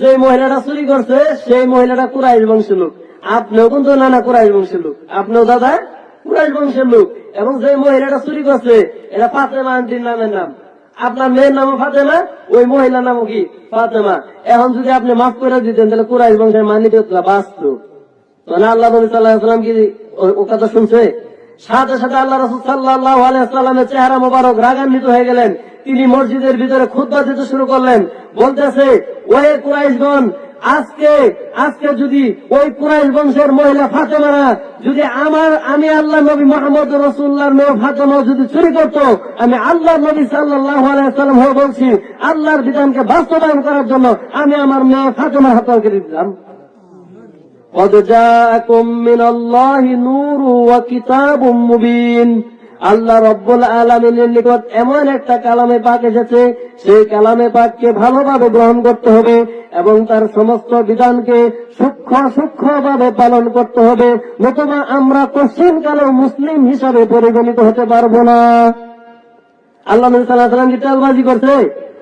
যে মহিলাটা চুরি করছে, সেই মহিলাটা কুরাইশ বংশের লোক। আপনিও কিন্তু নানা কুরাইশ বংশের লোক। আপনিও দাদা কুরাইশ বংশের লোক। এবং যে মহিলাটা চুরি করছে, এটা ফাতেমা আন্টির নামের নাম। আপনার মেয়ের নামও ফাতেমা, ওই মহিলার নামও কি? ফাতেমা। এখন যদি আপনি মাফ করে দিতেন, তাহলে কুরাইশ বংশের মানিত বাঁচত। মানে আল্লাহ সাল্লাহ কি ও কথা শুনছে? সাথে সাথে আল্লাহ রসুল সাল্লাহ আলাইসাল্লামের চেহারা মোবারক রাগান্বিত হয়ে গেলেন। তিনি মসজিদের ভিতরে খুদ্া দিতে শুরু করলেন। বলতেছে ওই কুরাইশগণ, আজকে আজকে যদি ওই কুরাইশ বংশের মহিলা ফাতেমারা যদি আমার, আমি আল্লাহ নবী মোহাম্মদ রসুল্লাহর মেয়ে ফাতেমা যদি চুরি করত, আমি আল্লাহ নবী সাল্লাহ আলাইসাল্লাম হয়ে বলছি, আল্লাহর বিধানকে বাস্তবায়ন করার জন্য আমি আমার মেয়ে ফাতেমার হাতকে দিতাম। قد جاءكم من الله نور وكتاب مبين আল্লাহ রব্বুল আলমিনের নিকট এমন একটা কালামে পাক এসেছে সেই কালামে পাককে ভালোভাবে গ্রহণ করতে হবে এবং তার সমস্ত বিধানকে সূক্ষ্ম সূক্ষ্ম ভাবে পালন করতে হবে নতুবা আমরা পশ্চিম কালেও মুসলিম হিসাবে পরিগণিত হতে পারবো না আল্লাহ নবী সাল্লাহ সাল্লাম কি তেলবাজি করছে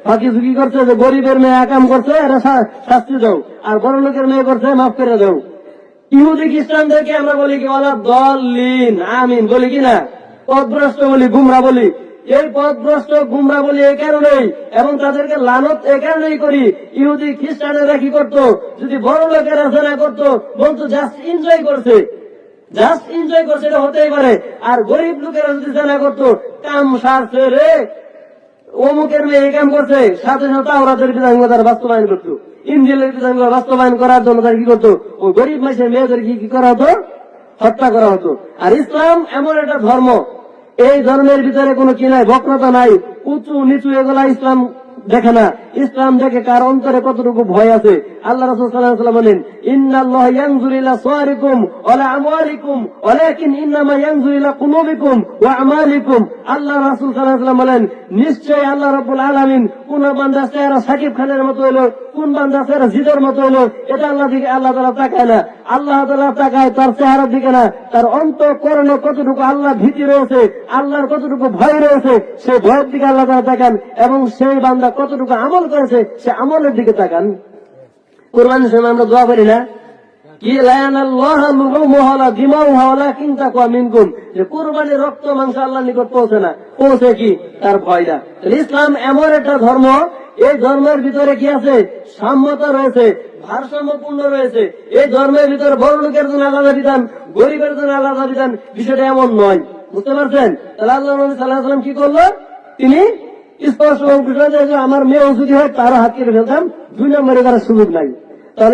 ফাঁকি ঝুঁকি করছে যে গরিবের মেয়ে একাম করছে এরা শা- শাস্তি দাও আর বড় লোকের মেয়ে করছে মাফ করে দাও ইহুদি খ্রিস্টানদেরকে আমরা বলি কি বলা? দল লিন আমিন বলি কি না? পদভ্রষ্ট বলি, গুমরা বলি। এই পদভ্রষ্ট, গুমরা বলি এই কারণেই এবং তাদেরকে লানত এই কারণেই করি। ইহুদি খ্রিস্টানেরা কি করতো? যদি বড় লোকেরা জেনা করতো বলতো জাস্ট এনজয় করছে। জাস্ট এনজয় করছে, এটা হতেই পারে। আর গরিব লোকেরা যদি জানা করতো, কাম সারছে রে। অমুকের মেয়ে কাম করছে, সাথে সাথে আওরাতের বিধানগুলো তারা বাস্তবায়ন করতো। ইঞ্জিলের বিধানগুলো বাস্তবায়ন করার জন্য তারা কি করতো? ও গরিব মানুষের মেয়েদের কি কি করা হতো? হত্যা করা হতো। আর ইসলাম এমন একটা ধর্ম, এই ধর্মের ভিতরে কোনো কি নাই, বক্রতা নাই উঁচু নিচু এগুলা ইসলাম দেখে না। ইসলাম দেখে কার অন্তরে কতটুকু ভয় আছে? আল্লাহ রসুল বলেন নিশ্চয় আল্লাহ রাব্বুল আলামিন কোন বান্দা চেহারা সাকিব খানের মতো হলো কোন বান্দা চেহারা জিদের মতো হলো এটা আল্লাহ দিকে, আল্লাহ তাআলা তাকায় না। আল্লাহ তাআলা তাকায় তার চেহারার দিকে না, তার অন্তঃকরণে কতটুকু আল্লাহ ভীতি রয়েছে, আল্লাহর কতটুকু ভয় রয়েছে সেই ভয়ের দিকে আল্লাহ তাআলা তাকান এবং সেই বান্দা কতটুকু আমল করেছে, সে আমলের দিকে তাকান। কোরবানির সময় আমরা দোয়া করি না। কি যে কোরবানির রক্ত, মাংস আল্লাহ নিকট পৌঁছে না। পৌঁছে কি? তার ইসলাম এমন একটা ধর্ম, এই ধর্মের ভিতরে কি আছে? সাম্যতা রয়েছে, ভারসাম্যপূর্ণ রয়েছে। এই ধর্মের ভিতরে বড় লোকের জন্য আলাদা বিধান, গরিবের জন্য আলাদা বিধান, বিষয়টা এমন নয়। বুঝতে পারছেন? আল্লাহ কি করল? তিনি স্পষ্ট দিয়েছে আমার মেয়ে যদি হয় তারও হাত ফেলতাম, দুই নম্বরে তারা সুযোগ নাই। তাহলে